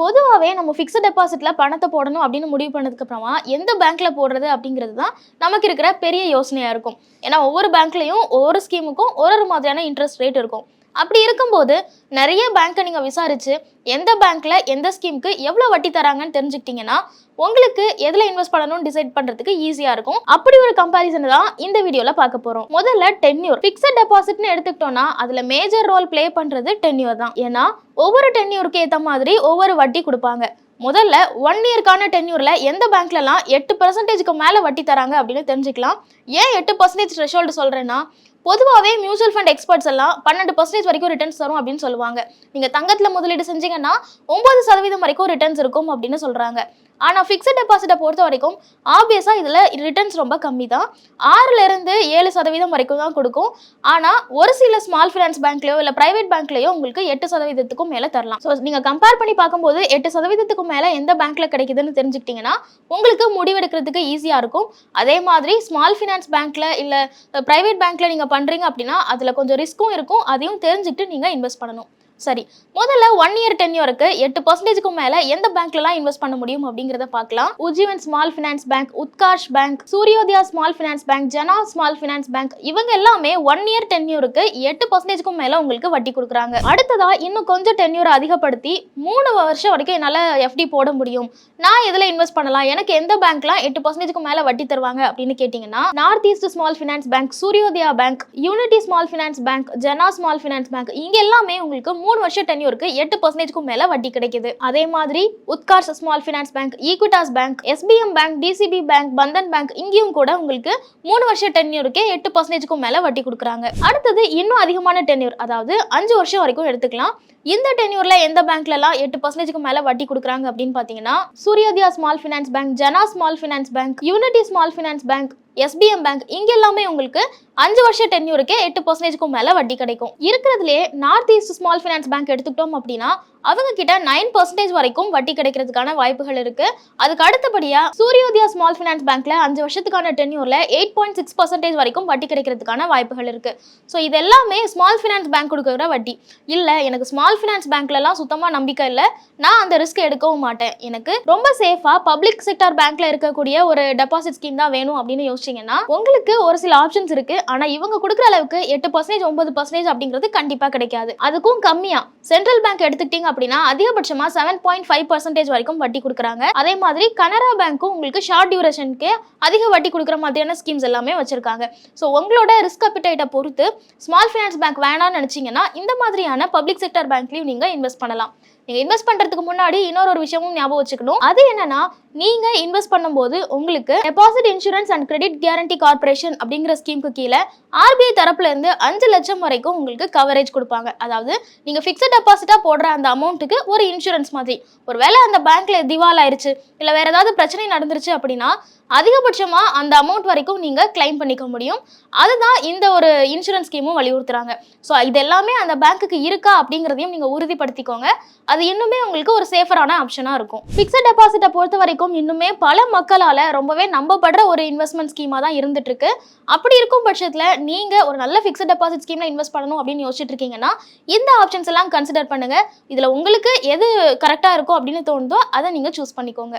பொதுவாகவே நம்ம ஃபிக்ஸட் டெபாசிட்ல பணத்தை போடணும் அப்படின்னு முடிவு பண்ணதுக்கு அப்புறமா எந்த பேங்க்ல போடுறது அப்படிங்கிறது தான் நமக்கு இருக்கிற பெரிய யோசனையாக இருக்கும். ஏன்னா ஒவ்வொரு பேங்க்லையும் ஒவ்வொரு ஸ்கீமுக்கும் ஒரு ஒரு மாதிரியான இன்ட்ரெஸ்ட் ரேட் இருக்கும். அப்படி இருக்கும்போது நிறைய பேங்க்கை நீங்கள் விசாரித்து எந்த பேங்க்கில் எந்த ஸ்கீமுக்கு எவ்வளோ வட்டி தராங்கன்னு தெரிஞ்சுக்கிட்டிங்கன்னா உங்களுக்கு எதில் இன்வெஸ்ட் பண்ணணும்னு டிசைட் பண்ணுறதுக்கு ஈஸியாக இருக்கும். அப்படி ஒரு கம்பாரிசன் தான் இந்த வீடியோவில் பார்க்க போகிறோம் முதல்ல டென்யூர் ஃபிக்ஸட் டெபாசிட்னு எடுத்துக்கிட்டோம்னா அதில் மேஜர் ரோல் ப்ளே பண்ணுறது டென்யூர் தான். ஏன்னா ஒவ்வொரு டென்யூருக்கு ஏற்ற மாதிரி ஒவ்வொரு வட்டி கொடுப்பாங்க. முதல்ல ஒன் இயர்க்கான டென்யூரில் எந்த பேங்க்லலாம் எட்டு பர்சன்டேஜ்க்கு மேலே வட்டி தராங்க அப்படின்னு தெரிஞ்சுக்கலாம். ஏன் எட்டு பர்சன்டேஜ் த்ரெஷோல்டு சொல்கிறேன்னா பொதுவாகவே மியூச்சுவல் ஃபண்ட் எக்ஸ்பர்ட்ஸ் எல்லாம் பன்னெண்டு பர்சன்டேஜ் வரைக்கும் ரிட்டர்ன்ஸ் தரும் அப்படின்னு சொல்லுவாங்க. நீங்கள் தங்கத்தில் முதலீடு செஞ்சீங்கன்னா ஒம்பது சதவீதம் வரைக்கும் ரிட்டர்ன்ஸ் இருக்கும் அப்படின்னு சொல்கிறாங்க ஆனால் ஃபிக்ஸட் டெபாசிட்டை பொறுத்த வரைக்கும் ஆப்வியஸாக இதில் ரிட்டர்ன்ஸ் ரொம்ப கம்மி தான் ஆறுலேருந்து ஏழு சதவீதம் வரைக்கும் தான் கொடுக்கும். ஆனால் ஒரு சில ஸ்மால் ஃபினான்ஸ் பேங்க்லையோ இல்லை ப்ரைவேட் பேங்க்லையோ உங்களுக்கு எட்டு சதவீதத்துக்கும் மேலே தரலாம். ஸோ நீங்கள் கம்பேர் பண்ணி பார்க்கும்போது எட்டு சதவீதத்துக்கு மேலே எந்த பேங்க்கில் கிடைக்குதுன்னு தெரிஞ்சுக்கிட்டிங்கன்னா உங்களுக்கு முடிவெடுக்கிறதுக்கு ஈஸியாக இருக்கும். அதே மாதிரி ஸ்மால் ஃபினான்ஸ் பேங்க்கில் இல்லை ப்ரைவேட் பேங்க்கில் நீங்கள் பண்ணுறீங்க அப்படின்னா அதில் கொஞ்சம் ரிஸ்க்கும் இருக்கும். அதையும் தெரிஞ்சுக்கிட்டு நீங்கள் இன்வெஸ்ட் பண்ணணும். சரி முதல்ல ஒன் இயர் டென்யூருக்கு எட்டு பர்சன்டேஜ்க்கு மேல எந்த பேங்க்லலாம் இன்வெஸ்ட் பண்ண முடியும் அப்படிங்கிறத பார்க்கலாம். Ujjivan Small Finance Bank Utkarsh Bank Suryoday Small Finance Bank Jana Small Finance Bank இவங்க எல்லாமே ஒன் இயர் டென்யூருக்கு எட்டு பர்சன்டேஜ்க்கும் மேல உங்களுக்கு வட்டி கொடுக்குறாங்க. அடுத்ததா இன்னும் கொஞ்சம் டென்யூரை அதிகப்படுத்தி மூணு வருஷம் வரைக்கும் என்னால் எஃப்டி போட முடியும். நான் எதில் இன்வெஸ்ட் பண்ணலாம்? எனக்கு எந்த பேங்க்லாம் எட்டு பர்சன்டேஜ்க்கு மேல வட்டி தருவாங்க அப்படின்னு கேட்டிங்கன்னா North East Small Finance Bank Suryoday Bank Unity Small Finance Bank Jana Small Finance Bank இங்க எல்லாமே உங்களுக்கு மூணு வருஷம் டென்யூருக்கு எட்டு பர்சன்டேஜ்க்கும் மேல வட்டி கிடைக்குது. அதே மாதிரி Utkarsh Small Finance Bank Equitas Bank SPM Bank DCB Bank Bandhan Bank இங்கேயும் கூட உங்களுக்கு மூணு வருஷம் டென்யூருக்கே எட்டு பர்சன்டேஜ்க்கும் மேல வட்டி கொடுக்குறாங்க. அடுத்தது இன்னும் அதிகமான டென்யூர் அதாவது அஞ்சு வருஷம் வரைக்கும் எடுத்துக்கலாம். இந்த டென்யூர்ல எந்த பேங்க்லலாம் எட்டு பர்சன்டேஜ்க்கு மேல வட்டி கொடுக்குறாங்க அப்படின்னு பாத்தீங்கன்னா Suryoday Small Finance Bank Jana Small Finance Bank Unity Small Finance Bank SPM Bank இங்க எல்லாமே உங்களுக்கு அஞ்சு வருஷம் டென்யூருக்கே எட்டு பர்சன்டேஜ்க்கும் மேல வட்டி கிடைக்கும். இருக்கிறதுலே North East Small Finance Bank எடுத்துக்கிட்டோம் அப்படின்னா அவங்க கிட்ட நைன் பர்சன்டேஜ் வரைக்கும் வட்டி கிடைக்கிறதுக்கான வாய்ப்புகள் இருக்கு. அதுக்கு அடுத்தபடியா சூரியோதயா ஸ்மால் ஃபினான்ஸ் பேங்க்ல அஞ்சு வருஷத்துக்கான டென்யூர்ல எயிட் பாயிண்ட் சிக்ஸ் பர்சன்டேஜ் வரைக்கும் வட்டி கிடைக்கிறதுக்கான வாய்ப்புகள் இருக்கு. ஸோ இது எல்லாமே ஸ்மால் ஃபினான்ஸ் பேங்க் கொடுக்குற வட்டி. இல்ல எனக்கு ஸ்மால் ஃபினான்ஸ் பேங்க்லலாம் சுத்தமா நம்பிக்கை இல்லை. நான் அந்த ரிஸ்க் எடுக்கவும் மாட்டேன். எனக்கு ரொம்ப சேஃபா பப்ளிக் செக்டர் பேங்க்ல இருக்கக்கூடிய ஒரு டெபாசிட் ஸ்கீம் தான் வேணும் அப்படின்னு யோசிச்சீங்கன்னா உங்களுக்கு ஒரு சில ஆப்ஷன்ஸ் இருக்கு. ஆனா இவங்க கொடுக்குற அளவுக்கு எட்டு பர்சன்டேஜ் ஒன்பது பர்சன்டேஜ் அப்படிங்கிறது கண்டிப்பா கிடைக்காது. அதுக்கும் கம்மியா. சென்ட்ரல் பேங்க் எடுத்துக்கிட்டீங்க அப்படின்னா அதிகபட்சமா செவன் பாயிண்ட் ஃபைவ் பர்சன்டேஜ் வரைக்கும் வட்டி கொடுக்குறாங்க. அதே மாதிரி கனரா பேங்க்கும் உங்களுக்கு ஷார்ட் டியூரேஷனுக்கு அதிக வட்டி கொடுக்குற மாதிரியான ஸ்கீம்ஸ் எல்லாமே வச்சிருக்காங்க. ஸோ உங்களோட ரிஸ்க் அப்பிடைட்டை பொறுத்து ஸ்மால் ஃபினான்ஸ் பேங்க் வேணாம்னு நினைச்சீங்கன்னா இந்த மாதிரியான பப்ளிக் செக்டர் பேங்க்லயும் நீங்க இன்வெஸ்ட் பண்ணலாம். நீங்க இன்வெஸ்ட் பண்றதுக்கு முன்னாடி இன்னொரு ஒரு விஷயமும் ஞாபகம் வச்சுக்கணும். அது என்னன்னா நீங்க இன்வெஸ்ட் பண்ணும்போது உங்களுக்கு Deposit Insurance and Credit Guarantee Corporation அப்படிங்கிற ஸ்கீமுக்கு கீழே ஆர்பிஐ தரப்புலேருந்து அஞ்சு லட்சம் வரைக்கும் உங்களுக்கு கவரேஜ் கொடுப்பாங்க. அதாவது நீங்கள் ஃபிக்ஸட் டெபாசிட்டாக போடுற அந்த அமௌண்ட்டுக்கு ஒரு இன்சூரன்ஸ் மாதிரி. ஒருவேளை அந்த பேங்க்கில் திவால் ஆயிடுச்சு இல்லை வேறு ஏதாவது பிரச்சனை நடந்துருச்சு அப்படின்னா அதிகபட்சமாக அந்த அமௌண்ட் வரைக்கும் நீங்கள் கிளைம் பண்ணிக்க முடியும். அதுதான் இந்த ஒரு இன்சூரன்ஸ் ஸ்கீமும் வலியுறுத்துறாங்க. ஸோ இது எல்லாமே அந்த பேங்க்குக்கு இருக்கா அப்படிங்கிறதையும் நீங்கள் உறுதிப்படுத்திக்கோங்க. அது இன்னுமே உங்களுக்கு ஒரு சேஃபரான ஆப்ஷனாக இருக்கும். ஃபிக்ஸட் டெபாசிட்டை பொறுத்த வரைக்கும் இன்னுமே பல மக்களால் ரொம்பவே நம்பப்படுற ஒரு இன்வெஸ்ட்மெண்ட் ஸ்கீமாக தான் இருந்துட்டு இருக்கு அப்படி இருக்கும் பட்சத்தில் நீங்கள் ஒரு நல்ல ஃபிக்ஸட் டெபாசிட் ஸ்கீம்ல இன்வெஸ்ட் பண்ணணும் அப்படின்னு யோசிச்சுட்டு இருக்கீங்கன்னா இந்த ஆப்ஷன்ஸ் எல்லாம் கன்சிடர் பண்ணுங்க. இதில் உங்களுக்கு எது கரெக்டாக இருக்கும் அப்படின்னு தோணுதோ அதை நீங்கள் சூஸ் பண்ணிக்கோங்க.